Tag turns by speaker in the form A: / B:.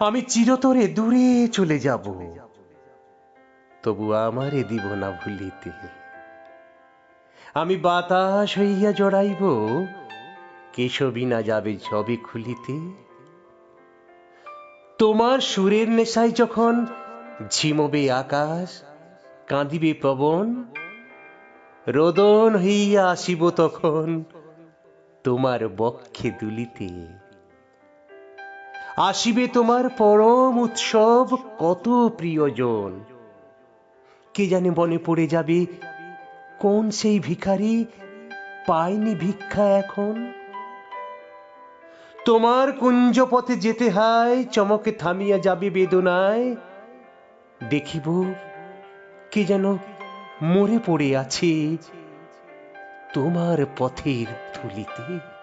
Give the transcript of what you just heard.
A: আমি চিরতরে দূরে চলে যাব। তবু আমারে দিব না ভুলিতে। আমি বাতাস হইয়া জড়াইব, কেশবী না যাবে জবে খুলিতে। তোমার সুরের নেশায় যখন ঝিমবে আকাশ, কাঁদিবে পবন, রোদন হইয়া আসিব তখন তোমার বক্ষে দুলিতে। আসিবে তোমার পরম উৎসব কত প্রিয়জন। কে জানে মনে পড়ে যাবে, কোন সেই ভিখারি পায়নি ভিক্ষা এখন? তোমার কুঞ্জ পথে যেতে হয়, চমকে থামিয়া যাবে বেদনায়। দেখিব, কে যেন মরে পড়ে আছে তোমার পথের ধুলিতে।